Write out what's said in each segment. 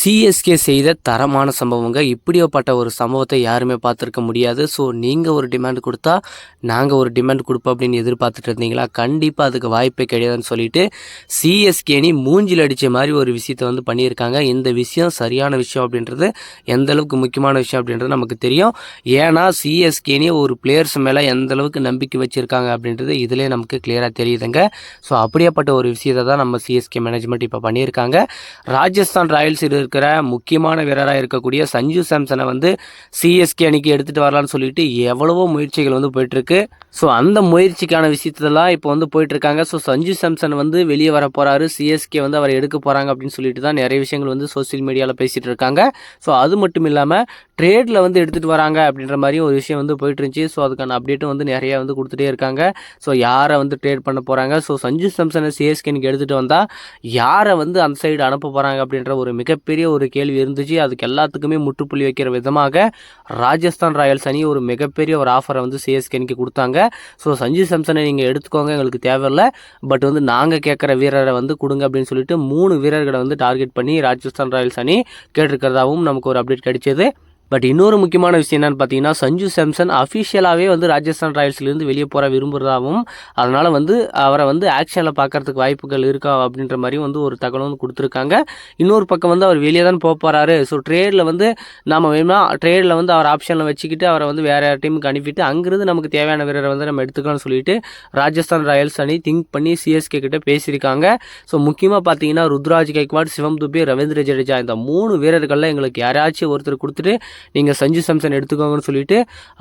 CSK செய்த தரமான சம்பவங்க. இப்படியோப்பட்ட ஒரு சம்பவத்தை யாருமே பார்த்துருக்க முடியாது. ஸோ நீங்கள் ஒரு டிமாண்ட் கொடுத்தா நாங்கள் ஒரு டிமாண்ட் கொடுப்போம் அப்படின்னு எதிர்பார்த்துட்டு இருந்தீங்களா? கண்டிப்பாக அதுக்கு வாய்ப்பே கிடையாதுன்னு சொல்லிட்டு சிஎஸ்கே அணி மூஞ்சில் அடித்த மாதிரி ஒரு விஷயத்தை வந்து பண்ணியிருக்காங்க. இந்த விஷயம் சரியான விஷயம் அப்படின்றது எந்த அளவுக்கு முக்கியமான விஷயம் அப்படின்றது நமக்கு தெரியும். ஏன்னா சிஎஸ்கே அணி ஒரு பிளேயர்ஸ் மேலே எந்த அளவுக்கு நம்பிக்கை வச்சுருக்காங்க அப்படின்றது இதிலே நமக்கு கிளியராக தெரியுதுங்க. ஸோ அப்படியாப்பட்ட ஒரு விஷயத்தை தான் நம்ம சிஎஸ்கே மேனேஜ்மெண்ட் இப்போ பண்ணியிருக்காங்க. ராஜஸ்தான் ராயல்ஸ் இருக்கிற முக்கியமான வீரராக இருக்கக்கூடிய சஞ்சு சாம்சனை வந்து சிஎஸ்கே அணிக்கு எடுத்துகிட்டு வரலான்னு சொல்லிட்டு எவ்வளவோ முயற்சிகள் வந்து போயிட்டுருக்கு. ஸோ அந்த முயற்சிக்கான விஷயத்தெல்லாம் இப்போ வந்து போயிட்டுருக்காங்க. ஸோ சஞ்சு சாம்சன் வந்து வெளியே வர போகிறாரு சிஎஸ்கே வந்து அவரை எடுக்க போகிறாங்க அப்படின்னு சொல்லிட்டு தான் நிறைய விஷயங்கள் வந்து சோசியல் மீடியாவில் பேசிகிட்டு இருக்காங்க. ஸோ அது மட்டும் இல்லாமல் ட்ரேடில் வந்து எடுத்துகிட்டு வராங்க அப்படின்ற மாதிரி ஒரு விஷயம் வந்து போயிட்டு இருந்துச்சு ஸோ அதுக்கான அப்டேட்டும் வந்து நிறையா வந்து கொடுத்துட்டே இருக்காங்க. ஸோ யாரை வந்து ட்ரேட் பண்ண போகிறாங்க ஸோ சஞ்சு சாம்சனை சிஎஸ்கேனுக்கு எடுத்துகிட்டு வந்தால் யாரை வந்து அந்த சைடு அனுப்ப போகிறாங்க அப்படின்ற ஒரு மிகப்பெரிய ஒரு கேள்வி இருந்துச்சு. அதுக்கு எல்லாத்துக்குமே முற்றுப்புள்ளி வைக்கிற விதமாக ராஜஸ்தான் ராயல்ஸ் அணி ஒரு மிகப்பெரிய ஒரு ஆஃபரை வந்து சிஎஸ்கேனுக்கு கொடுத்தாங்க. ஸோ சஞ்சு சாம்சனை நீங்கள் எடுத்துக்கோங்க எங்களுக்கு தேவையில்லை பட் வந்து நாங்கள் கேட்குற வீரரை வந்து கொடுங்க அப்படின்னு சொல்லிட்டு மூணு வீரர்களை வந்து டார்கெட் பண்ணி ராஜஸ்தான் ராயல்ஸ் அணி கேட்டிருக்கிறதாவும் நமக்கு ஒரு அப்டேட் கிடைச்சது. பட் இன்னொரு முக்கியமான விஷயம் என்னென்னு பார்த்தீங்கன்னா சஞ்சு சாம்சன் அஃபிஷியலாகவே வந்து ராஜஸ்தான் ராயல்ஸ்லேருந்து வெளியே போகிற விரும்புகிறதாகவும் அதனால் வந்து அவரை வந்து ஆக்ஷனில் பார்க்கறதுக்கு வாய்ப்புகள் இருக்கா அப்படின்ற மாதிரி வந்து ஒரு தகவல் வந்து கொடுத்துருக்காங்க. இன்னொரு பக்கம் வந்து அவர் வெளியே தான் போக போகிறாரு ஸோ ட்ரேடில் வந்து நம்ம வேணும்னா ட்ரேடில் வந்து அவர் ஆப்ஷனில் வச்சுக்கிட்டு அவரை வந்து வேறு டீமுக்கு அனுப்பிட்டு அங்கேருந்து நமக்கு தேவையான வீரரை வந்து நம்ம எடுத்துக்கலாம்னு சொல்லிட்டு ராஜஸ்தான் ராயல்ஸ் அணி திங்க் பண்ணி சிஎஸ்கே கிட்ட பேசியிருக்காங்க. ஸோ முக்கியமாக பார்த்தீங்கன்னா ருத்ராஜ் கைக்வாட் சிவம் துபே ரவீந்திர ஜடேஜா இந்த மூணு வீரர்களில் எங்களுக்கு யாராச்சும் ஒருத்தர் கொடுத்துட்டு நீங்கள் சஞ்சு சாம்சன் எடுத்துக்கோங்கன்னு சொல்லிட்டு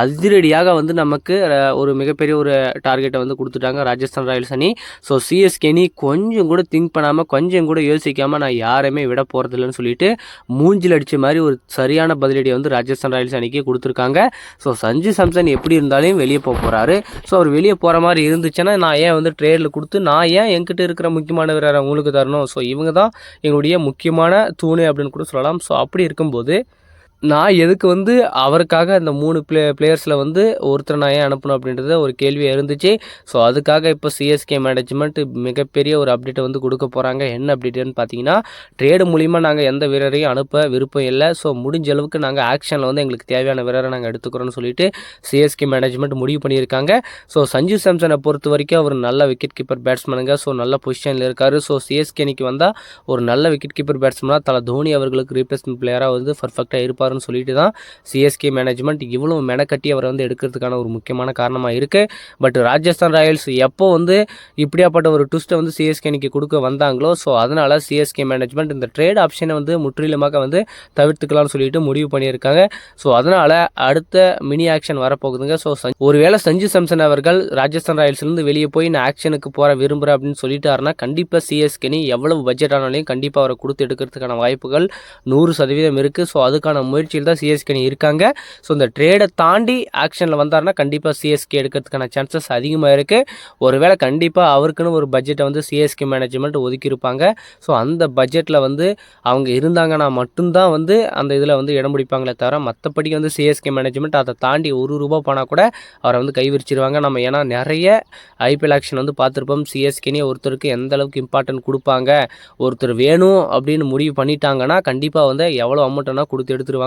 அதிரடியாக வந்து நமக்கு ஒரு மிகப்பெரிய ஒரு டார்கெட்டை வந்து கொடுத்துட்டாங்க ராஜஸ்தான் ராயல்ஸ் அணி. ஸோ சிஎஸ்கேனி கொஞ்சம் கூட திங்க் பண்ணாமல் கொஞ்சம் கூட யோசிக்காமல் நான் யாரையுமே விட போகிறதில்லன்னு சொல்லிட்டு மூஞ்சில் அடித்த மாதிரி ஒரு சரியான பதிலடியை வந்து ராஜஸ்தான் ராயல்ஸ் அணிக்கு கொடுத்துருக்காங்க. ஸோ சஞ்சு சாம்சன் எப்படி இருந்தாலும் வெளியே போக போகிறாரு ஸோ அவர் வெளியே போகிற மாதிரி இருந்துச்சுன்னா நான் ஏன் வந்து ட்ரேடில் கொடுத்து நான் ஏன் என்கிட்ட இருக்கிற முக்கியமான வீரரை உங்களுக்கு தரணும்? ஸோ இவங்க தான் எங்களுடைய முக்கியமான தூணு அப்படின்னு கூட சொல்லலாம். ஸோ அப்படி இருக்கும்போது நான் எதுக்கு வந்து அவருக்காக அந்த மூணு பிளே பிளேயர்ஸில் வந்து ஒருத்தர் நான் ஏன் அனுப்பணும் அப்படின்றத ஒரு கேள்வி இருந்துச்சு. ஸோ அதுக்காக இப்போ சிஎஸ்கே மேனேஜ்மெண்ட் மிகப்பெரிய ஒரு அப்டேட்டை வந்து கொடுக்க போகிறாங்க என்ன அப்டேட்டுன்னு பார்த்தீங்கன்னா ட்ரேடு மூலிமா நாங்கள் எந்த வீரரையும் அனுப்ப விருப்பம் இல்லை. ஸோ முடிஞ்ச அளவுக்கு நாங்கள் ஆக்ஷனில் வந்து எங்களுக்கு தேவையான வீரரை நாங்கள் எடுத்துக்கிறோம்னு சொல்லிட்டு சிஎஸ்கே மேனேஜ்மெண்ட் முடிவு பண்ணியிருக்காங்க. ஸோ சஞ்சு சாம்சனை பொறுத்த வரைக்கும் அவர் நல்ல விக்கெட் கீப்பர் பேட்ஸ்மேனுங்க ஸோ நல்ல பொசிஷனில் இருக்கார். ஸோ சிஎஸ்கேனிக்கு வந்தால் ஒரு நல்ல விக்கெட் கீப்பர் பேட்ஸ்மனாக தலை தோனி அவர்களுக்கு ரீப்ளேஸ்மெண்ட் பிளேயராக வந்து பர்ஃபெக்டாக இருப்பார். இருப்பார்னு சொல்லிட்டு தான் சிஎஸ்கே மேனேஜ்மெண்ட் இவ்வளோ மெனக்கட்டி அவரை வந்து எடுக்கிறதுக்கான ஒரு முக்கியமான காரணமாக இருக்குது பட் ராஜஸ்தான் ராயல்ஸ் எப்போ வந்து இப்படியாப்பட்ட ஒரு ட்விஸ்ட்டை வந்து சிஎஸ்கே அன்றைக்கி கொடுக்க வந்தாங்களோ ஸோ அதனால் சிஎஸ்கே மேனேஜ்மெண்ட் இந்த ட்ரேட் ஆப்ஷனை வந்து முற்றிலுமாக வந்து தவிர்த்துக்கலாம்னு சொல்லிட்டு முடிவு பண்ணியிருக்காங்க. ஸோ அதனால் அடுத்த மினி ஆக்ஷன் வரப்போகுதுங்க. ஸோ ஒருவேளை சஞ்சு சாம்சன் அவர்கள் ராஜஸ்தான் ராயல்ஸ்லேருந்து வெளியே போய் நான் ஆக்ஷனுக்கு போகிற விரும்புகிறேன் அப்படின்னு சொல்லிட்டாருன்னா கண்டிப்பாக சிஎஸ்கே அணி எவ்வளவு பட்ஜெட் ஆனாலையும் கண்டிப்பாக அவரை கொடுத்து எடுக்கிறதுக்கான வாய்ப்புகள் நூறு சதவீதம் இருக்குது ஸோ அதுக்கான முயற்சியில் தான் சிஎஸ்கே இருக்காங்க. ஸோ இந்த ட்ரேடை தாண்டி ஆக்ஷனில் வந்தாருன்னா கண்டிப்பாக சிஎஸ்கே எடுக்கிறதுக்கான சான்சஸ் அதிகமாக இருக்குது ஒருவேளை கண்டிப்பாக அவருக்குன்னு ஒரு பட்ஜெட்டை வந்து சிஎஸ்கே மேனேஜ்மெண்ட் ஒதுக்கியிருப்பாங்க. ஸோ அந்த பட்ஜெட்டில் வந்து அவங்க இருந்தாங்கன்னா மட்டும்தான் வந்து அந்த இதில் வந்து இடம் பிடிப்பாங்களே தவிர மற்றபடி வந்து சிஎஸ்கே மேனேஜ்மெண்ட் அதை தாண்டி ஒரு ரூபா போனால் கூட அவரை வந்து கைவிரிச்சிருவாங்க. நம்ம ஏன்னா நிறைய ஐபிஎல் ஆக்ஷன் வந்து பார்த்துருப்போம். சிஎஸ்கேனே ஒருத்தருக்கு எந்த அளவுக்கு இம்பார்ட்டன்ட் கொடுப்பாங்க ஒருத்தர் வேணும் அப்படின்னு முடிவு பண்ணிட்டாங்கன்னா கண்டிப்பாக வந்து எவ்வளோ அமௌண்ட்னா கொடுத்து எடுத்துருவாங்க.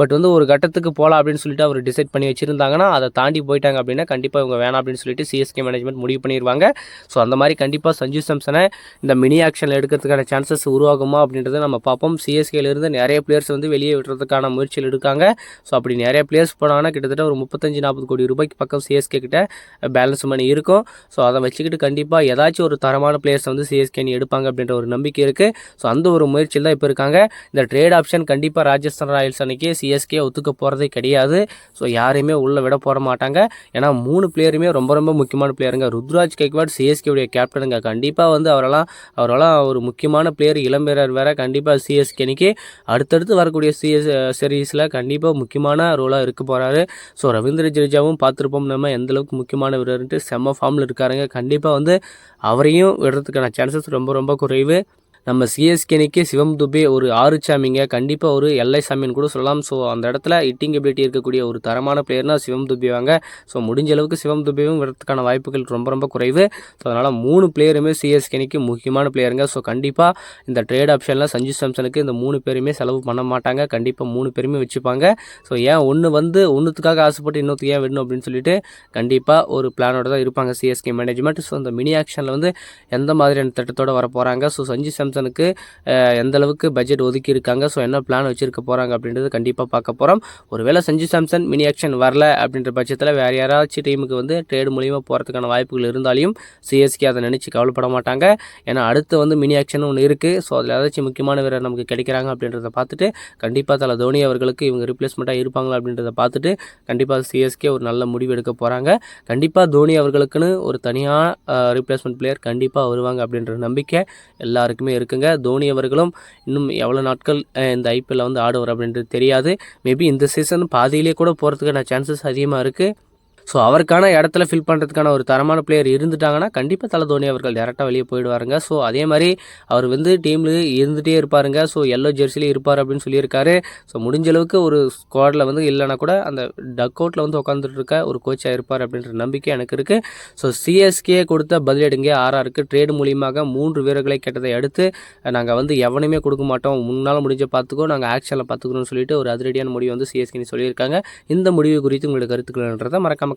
பட் வந்து ஒரு கட்டத்துக்கு போகலாம் அப்படின்னு சொல்லிட்டு அவர் டிசைட் பண்ணி வச்சுருந்தாங்கன்னா அதை தாண்டி போயிட்டாங்க அப்படின்னா கண்டிப்பாக இவங்க வேணாம் அப்படின்னு சொல்லிட்டு சிஎஸ்கே மேனேஜ்மெண்ட் முடிவு பண்ணிடுவாங்க ஸோ அந்த மாதிரி கண்டிப்பாக சஞ்சு சாம்சனை இந்த மினி ஆக்ஷனில் எடுக்கிறதுக்கான சான்சஸ் உருவாகுமா அப்படின்றத நம்ம பார்ப்போம். சிஎஸ்கேலேருந்து நிறைய பிளேயர்ஸ் வந்து வெளியே விடுறதுக்கான முயற்சியில் இருக்காங்க ஸோ அப்படி நிறைய பிளேயர்ஸ் போனாங்கன்னா கிட்டத்தட்ட ஒரு முப்பத்தஞ்சு நாற்பது கோடி ரூபாய்க்கு பக்கம் சிஎஸ்கே கிட்ட பேலன்ஸ் மணி இருக்கும். ஸோ அதை வச்சுக்கிட்டு கண்டிப்பாக ஏதாச்சும் ஒரு தரமான பிளேயர்ஸ் வந்து சிஎஸ்கே எடுப்பாங்க அப்படின்ற ஒரு நம்பிக்கை இருக்குது ஸோ அந்த ஒரு முயற்சியில் தான் இப்போ இருக்காங்க. இந்த ட்ரேட் ஆப்ஷன் கண்டிப்பாக ராஜஸ்தான் ராயல்ஸ் அன்னைக்கு சிஎஸ்கே ஒத்துக்க போகிறதே கிடையாது. ஸோ யாரையுமே உள்ளே விட போட மாட்டாங்க. ஏன்னா மூணு பிளேயருமே ரொம்ப ரொம்ப முக்கியமான பிளேயருங்க ருத்ராஜ் கேக்வாட் சிஎஸ்கேவுடைய கேப்டனுங்க கண்டிப்பாக வந்து அவரெல்லாம் அவரெல்லாம் ஒரு முக்கியமான பிளேயர் இளம் வீரர் வேற கண்டிப்பாக சிஎஸ்கே அன்னைக்கு அடுத்தடுத்து வரக்கூடிய சிஎஸ் சீரீஸில் கண்டிப்பாக முக்கியமான ரோலாக இருக்க போகிறாரு ஸோ ரவீந்திர ஜடேஜாவும் பார்த்துருப்போம். நம்ம எந்தளவுக்கு முக்கியமான வீரர்ன்ட்டு செம்ம ஃபார்மில் இருக்காருங்க. கண்டிப்பாக வந்து அவரையும் விடுறதுக்கான சான்சஸ் ரொம்ப ரொம்ப குறைவு. நம்ம சிஎஸ்கேனிக்கு சிவம் துபே ஒரு ஆறு சாமிங்க கண்டிப்பாக ஒரு எல்ஐ சாமின்னு கூட சொல்லலாம். ஸோ அந்த இடத்துல ஹிட்டிங் எபிலிட்டி இருக்கக்கூடிய ஒரு தரமான பிளேயர்னா சிவம் துபே வாங்க ஸோ முடிஞ்ச அளவுக்கு சிவம் துபேவும் வரதுக்கான வாய்ப்புகள் ரொம்ப ரொம்ப குறைவு. ஸோ அதனால் மூணு பிளேயருமே சிஎஸ்கேனிக்கு முக்கியமான பிளேயருங்க ஸோ கண்டிப்பாக இந்த ட்ரேட் ஆப்ஷனில் சஞ்சு சாம்சனுக்கு இந்த மூணு பேருமே செலவு பண்ண மாட்டாங்க. கண்டிப்பாக மூணு பேருமே வச்சுப்பாங்க. ஸோ ஏன் ஒன்று வந்து ஒன்றுத்துக்காக ஆசைப்பட்டு இன்னொருத்துக்கு ஏன் விடணும் அப்படின்னு சொல்லிட்டு கண்டிப்பாக ஒரு பிளானோட தான் இருப்பாங்க சிஎஸ்கே மேனேஜ்மெண்ட் ஸோ அந்த மினி ஆக்ஷனில் வந்து எந்த மாதிரியான திட்டத்தோடு வர போகிறாங்க ஸோ சஞ்சு சாம்சனுக்கு எந்த அளவுக்கு பட்ஜெட் ஒதுக்கி இருக்காங்க ஸோ என்ன பிளான் வச்சுருக்க போகிறாங்க அப்படின்றது கண்டிப்பாக பார்க்க போகிறோம் ஒருவேளை சஞ்சு சாம்சன் மினி ஆக்ஷன் வரல அப்படின்ற பட்சத்தில் வேறு யாராச்சும் டீமுக்கு வந்து ட்ரேடு மூலியமாக போகிறதுக்கான வாய்ப்புகள் இருந்தாலும் சிஎஸ்கே அதை நினச்சி கவலைப்பட மாட்டாங்க. ஏன்னா அடுத்து வந்து மினி ஆக்ஷன் ஒன்று இருக்குது ஸோ அதில் ஏதாச்சும் முக்கியமான வீரர் நமக்கு கிடைக்கிறாங்க அப்படின்றத பார்த்துட்டு கண்டிப்பாக தலை தோனி அவர்களுக்கு இவங்க ரிப்ளேஸ்மெண்ட்டாக இருப்பாங்களா அப்படின்றத பார்த்துட்டு கண்டிப்பாக சிஎஸ்கே ஒரு நல்ல முடிவு எடுக்க போகிறாங்க கண்டிப்பாக தோனி அவர்களுக்குன்னு ஒரு தனியாக ரிப்ளேஸ்மெண்ட் பிளேயர் கண்டிப்பாக வருவாங்க அப்படின்ற நம்பிக்கை எல்லாருக்குமே இருக்குது இருக்குங்க. தோனி அவர்களும் இன்னும் எவ்வளோ நாட்கள் இந்த ஐபிஎல்ல வந்து ஆடுவார் அப்படின்றது தெரியாது. மேபி இந்த சீசன் பாதியிலே கூட போகிறதுக்கான சான்சஸ் அதிகமாக இருக்குது ஸோ அவருக்கான இடத்துல ஃபில் பண்ணுறதுக்கான ஒரு தரமான பிளேயர் இருந்துட்டாங்கன்னா கண்டிப்பாக தலை தோனி அவர்கள் டேரெக்டாக வெளியே போயிடுவாருங்க. ஸோ அதே மாதிரி அவர் வந்து டீமில் இருந்துகிட்டே இருப்பாருங்க. ஸோ எல்லோ ஜெர்சிலே இருப்பார் அப்படின்னு சொல்லியிருக்காரு. ஸோ முடிஞ்ச அளவுக்கு ஒரு ஸ்குவாடில் வந்து இல்லைனா கூட அந்த டக் அவுட்டில் வந்து உட்காந்துட்டு இருக்க ஒரு கோச்சாக இருப்பார் அப்படின்ற நம்பிக்கை எனக்கு இருக்குது ஸோ சிஎஸ்கே கொடுத்த பதிலடுங்க ஆர்ஆருக்கு ட்ரேடு மூலியமாக மூன்று வீரர்களை கேட்டதை அடுத்து நாங்கள் வந்து எவனையுமே கொடுக்க மாட்டோம். முன்னால் முடிஞ்ச பார்த்துக்கோ நாங்கள் ஆக்ஷனில் பார்த்துக்கணும்னு சொல்லிட்டு ஒரு அதிரடியான முடிவு வந்து சிஎஸ்கே சொல்லியிருக்காங்க. இந்த முடிவு குறித்து உங்களுக்கு கருத்துக்கள்ன்றதை மறக்காமல்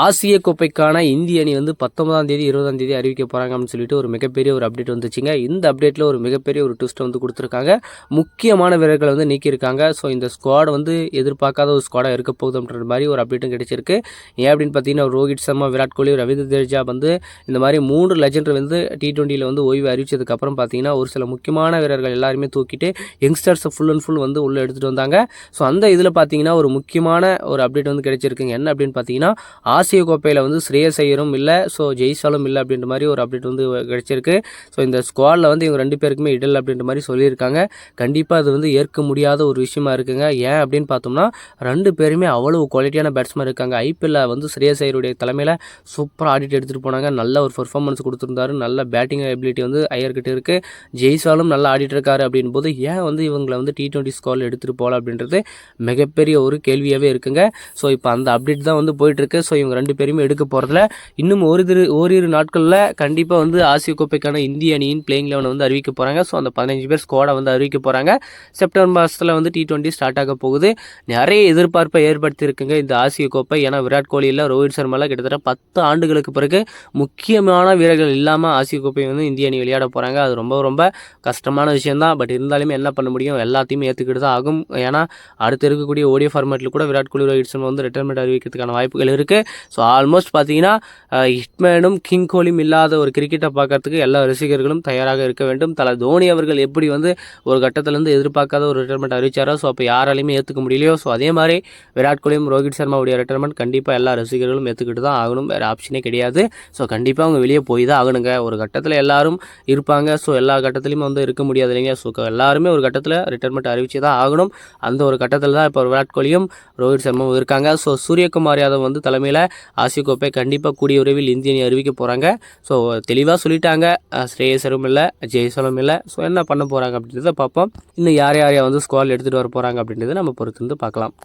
ஆசிய கோப்பைக்கான இந்திய அணி வந்து பத்தொன்பதாம் தேதி இருபதாம் தேதி அறிவிக்க போகிறாங்க அப்படின்னு சொல்லிட்டு ஒரு மிகப்பெரிய ஒரு அப்டேட் வந்துச்சுங்க. இந்த அப்டேட்டில் ஒரு மிகப்பெரிய ஒரு ட்விஸ்ட் வந்து கொடுத்துருக்காங்க. முக்கியமான வீரர்களை வந்து நீக்கியிருக்காங்க. ஸோ இந்த ஸ்குவாட் வந்து எதிர்பார்க்காத ஒரு ஸ்குவாடாக இருக்க போகுதுன்ற மாதிரி ஒரு அப்டேட்டும் கிடைச்சிருக்கு. ஏன் அப்படின்னு பார்த்தீங்கன்னா ரோஹித் சர்மா விராட் கோலி ரவீந்திர ஜடேஜா வந்து இந்த மாதிரி மூன்று லெஜண்ட் வந்து டி டுவெண்ட்டியில் வந்து ஓய்வு அறிவிச்சதுக்கப்புறம் பார்த்தீங்கன்னா ஒரு சில முக்கியமான வீரர்கள் எல்லாருமே தூக்கிட்டு யங்ஸ்டர்ஸை ஃபுல் அண்ட் ஃபுல் வந்து உள்ளே எடுத்துகிட்டு வந்தாங்க. ஸோ அந்த இதில் பார்த்தீங்கன்னா ஒரு முக்கியமான ஒரு அப்டேட் வந்து கிடைச்சிருக்குங்க. என்ன அப்படின்னு பார்த்தீங்கன்னா ஆசிய கோப்பையில் வந்து ஸ்ரேயஸ் ஐயரும் இல்லை ஸோ ஜெய்சாலும் இல்லை அப்படின்ற மாதிரி ஒரு அப்டேட் வந்து கிடச்சிருக்கு. ஸோ இந்த ஸ்குவாடில் வந்து இவங்க ரெண்டு பேருக்குமே இடல் அப்படின்ற மாதிரி சொல்லியிருக்காங்க. கண்டிப்பாக அது வந்து ஏற்க முடியாத ஒரு விஷயமா இருக்குங்க. ஏன் அப்படின்னு பார்த்தோம்னா ரெண்டு பேருமே அவ்வளோ குவாலிட்டியான பேட்ஸ்மேன் இருக்காங்க. ஐபிஎல்ல வந்து ஸ்ரேயஸ் ஐயருடைய தலைமையில் சூப்பராக ஆடிட்டு எடுத்துகிட்டு போனாங்க. நல்ல ஒரு பெர்ஃபார்மன்ஸ் கொடுத்துருந்தாரு. நல்ல பேட்டிங் எபிலிட்டி வந்து ஐயர்கிட்ட இருக்குது ஜெய்சாலும் நல்லா ஆடிட்டு இருக்காரு அப்படின் போது ஏன் வந்து இவங்களை வந்து டி ட்வெண்ட்டி ஸ்குவாடில் எடுத்துகிட்டு போகல அப்படின்றது மிகப்பெரிய ஒரு கேள்வியாகவே இருக்குங்க. ஸோ இப்போ அந்த அப்டேட் தான் வந்து போயிட்டுருக்கு ஸோ இவங்க ரெண்டு பேருமே எடுக்க போகிறதுல இன்னும் ஒரு திரு ஓரிரு நாட்களில் கண்டிப்பாக வந்து ஆசிய கோப்பைக்கான இந்திய அணியின் பிளேயிங் லெவனை வந்து அறிவிக்க போகிறாங்க ஸோ அந்த பதினஞ்சு பேர் ஸ்குவாடை வந்து அறிவிக்க போகிறாங்க செப்டம்பர் மாதத்தில் வந்து டி டுவெண்ட்டி ஸ்டார்ட் ஆக போகுது. நிறைய எதிர்பார்ப்பை ஏற்படுத்தியிருக்குங்க இந்த ஆசிய கோப்பை. ஏன்னா விராட் கோலி இல்லை ரோஹித் சர்மாலாம் கிட்டத்தட்ட பத்து ஆண்டுகளுக்கு பிறகு முக்கியமான வீரர்கள் இல்லாமல் ஆசிய கோப்பை வந்து இந்திய அணி விளையாட போகிறாங்க அது ரொம்ப ரொம்ப கஷ்டமான விஷயம்தான். பட் இருந்தாலுமே என்ன பண்ண முடியும்? எல்லாத்தையுமே ஏற்றுக்கிட்டு தான் ஆகும். ஏன்னா அடுத்து இருக்கக்கூடிய ஓடிய ஃபார்மேட்டில் கூட விராட் கோலி ரோஹித் சர்மா வந்து ரிட்டைர்மெண்ட் அறிவிக்கிறதுக்கான வாய்ப்புகள் இருக்குது ஸோ ஆல்மோஸ்ட் பார்த்தீங்கன்னா ஹிட்மேனும் கிங் கோலியும் இல்லாத ஒரு கிரிக்கெட்டை பார்க்கறதுக்கு எல்லா ரசிகர்களும் தயாராக இருக்க வேண்டும். தலை தோனி அவர்கள் எப்படி வந்து ஒரு கட்டத்திலேருந்து எதிர்பார்க்காத ஒரு ரிட்டைர்மெண்ட் அறிவிச்சாரோ ஸோ அப்போ யாராலையுமே ஏற்றுக்க முடியலையோ ஸோ அதே மாதிரி விராட் கோலியும் ரோஹித் சர்மாவுடைய ரிட்டைர்மெண்ட் கண்டிப்பாக எல்லா ரசிகர்களும் ஏற்றுக்கிட்டு தான் ஆகணும். வேறு ஆப்ஷனே கிடையாது. ஸோ கண்டிப்பாக அவங்க வெளியே போய் தான் ஆகணுங்க. ஒரு கட்டத்தில் எல்லாரும் இருப்பாங்க. ஸோ எல்லா கட்டத்துலையுமே வந்து இருக்க முடியாது இல்லைங்க. ஸோ எல்லாருமே ஒரு கட்டத்தில் ரிட்டைர்மெண்ட் அறிவிச்சு தான் ஆகணும். அந்த ஒரு கட்டத்தில் தான் இப்போ விராட் கோலியும் ரோஹித் சர்மாவும் இருக்காங்க. ஸோ சூரியகுமார் யாதவ் வந்து தலைமையில் ஆசிய கோப்பை கண்டிப்பாக கூடிய விரைவில் இந்திய அணி அறிவிக்க போகிறாங்க ஸோ தெளிவாக சொல்லிட்டாங்க. ஸ்ரேயசரும் இல்லை ஜெய்சலும் இல்லை. ஸோ என்ன பண்ண போகிறாங்க அப்படின்றத பார்ப்போம். இன்னும் யார் யார் வந்து ஸ்குவால் எடுத்துகிட்டு வர போகிறாங்க அப்படின்றத நம்ம பொறுத்து வந்து பார்க்கலாம்.